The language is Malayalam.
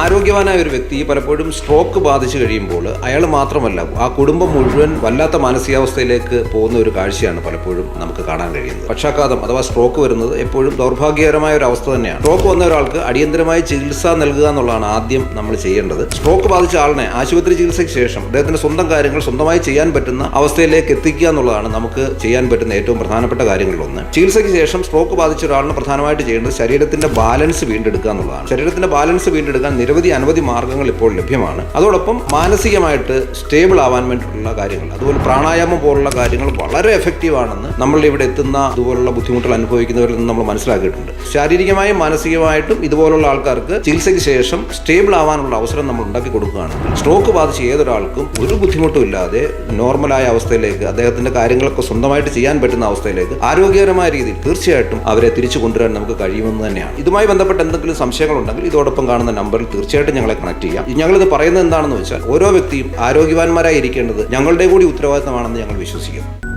ആരോഗ്യവാനായ ഒരു വ്യക്തി പലപ്പോഴും സ്ട്രോക്ക് ബാധിച്ചു കഴിയുമ്പോൾ അയാൾ മാത്രമല്ല ആ കുടുംബം മുഴുവൻ വല്ലാത്ത മാനസികാവസ്ഥയിലേക്ക് പോകുന്ന ഒരു കാഴ്ചയാണ് പലപ്പോഴും നമുക്ക് കാണാൻ കഴിയുന്നത്. പക്ഷാഘാതം അഥവാ സ്ട്രോക്ക് വരുന്നത് എപ്പോഴും ദൗർഭാഗ്യകരമായ ഒരു അവസ്ഥ തന്നെയാണ്. സ്ട്രോക്ക് വന്ന ഒരാൾക്ക് അടിയന്തരമായ ചികിത്സ നൽകുക എന്നുള്ളതാണ് ആദ്യം നമ്മൾ ചെയ്യേണ്ടത്. സ്ട്രോക്ക് ബാധിച്ച ആളിനെ ആശുപത്രി ചികിത്സയ്ക്ക് ശേഷം അദ്ദേഹത്തിന്റെ സ്വന്തം കാര്യങ്ങൾ സ്വന്തമായി ചെയ്യാൻ പറ്റുന്ന അവസ്ഥയിലേക്ക് എത്തിക്കുക എന്നുള്ളതാണ് നമുക്ക് ചെയ്യാൻ പറ്റുന്ന ഏറ്റവും പ്രധാനപ്പെട്ട കാര്യങ്ങളിലൊന്ന്. ചികിത്സയ്ക്ക് ശേഷം സ്ട്രോക്ക് ബാധിച്ച ഒരാളിന് പ്രധാനമായിട്ട് ചെയ്യേണ്ടത് ശരീരത്തിന്റെ ബാലൻസ് വീണ്ടെടുക്കുക എന്നുള്ളതാണ്. ശരീരത്തിന്റെ ബാലൻസ് വീണ്ടെടുക്കാൻ നിരവധി അനവധി മാർഗങ്ങൾ ഇപ്പോൾ ലഭ്യമാണ്. അതോടൊപ്പം മാനസികമായിട്ട് സ്റ്റേബിൾ ആവാൻ വേണ്ടിയിട്ടുള്ള കാര്യങ്ങൾ അതുപോലെ പ്രാണായാമം പോലുള്ള കാര്യങ്ങൾ വളരെ എഫക്റ്റീവ് ആണെന്ന് നമ്മൾ ഇവിടെ എത്തുന്ന ഇതുപോലുള്ള ബുദ്ധിമുട്ടുകൾ അനുഭവിക്കുന്നവരിൽ നിന്ന് നമ്മൾ മനസ്സിലാക്കിയിട്ടുണ്ട്. ശാരീരികമായും മാനസികമായിട്ടും ഇതുപോലുള്ള ആൾക്കാർക്ക് ചികിത്സയ്ക്ക് ശേഷം സ്റ്റേബിൾ ആവാനുള്ള അവസരം നമ്മൾ ഉണ്ടാക്കി കൊടുക്കുകയാണ്. സ്ട്രോക്ക് ബാധിച്ച ഏതൊരാൾക്കും ഒരു ബുദ്ധിമുട്ടും ഇല്ലാതെ നോർമലായ അവസ്ഥയിലേക്ക് അദ്ദേഹത്തിന്റെ കാര്യങ്ങളൊക്കെ സ്വന്തമായിട്ട് ചെയ്യാൻ പറ്റുന്ന അവസ്ഥയിലേക്ക് ആരോഗ്യകരമായ രീതിയിൽ തീർച്ചയായിട്ടും അവരെ തിരിച്ചു കൊണ്ടുവരാൻ നമുക്ക് കഴിയുമെന്ന് തന്നെയാണ്. ഇതുമായി ബന്ധപ്പെട്ട് എന്തെങ്കിലും സംശയങ്ങളുണ്ടെങ്കിൽ ഇതോടൊപ്പം കാണുന്ന നമ്പറിൽ തീർച്ചയായിട്ടും ഞങ്ങളെ കണക്ട് ചെയ്യാം. ഞങ്ങളിത് പറയുന്നത് എന്താണെന്ന് വെച്ചാൽ ഓരോ വ്യക്തിയും ആരോഗ്യവാന്മാരായി ഇരിക്കേണ്ടത് ഞങ്ങളുടെ കൂടി ഉത്തരവാദിത്തമാണെന്ന് ഞങ്ങൾ വിശ്വസിക്കുന്നു.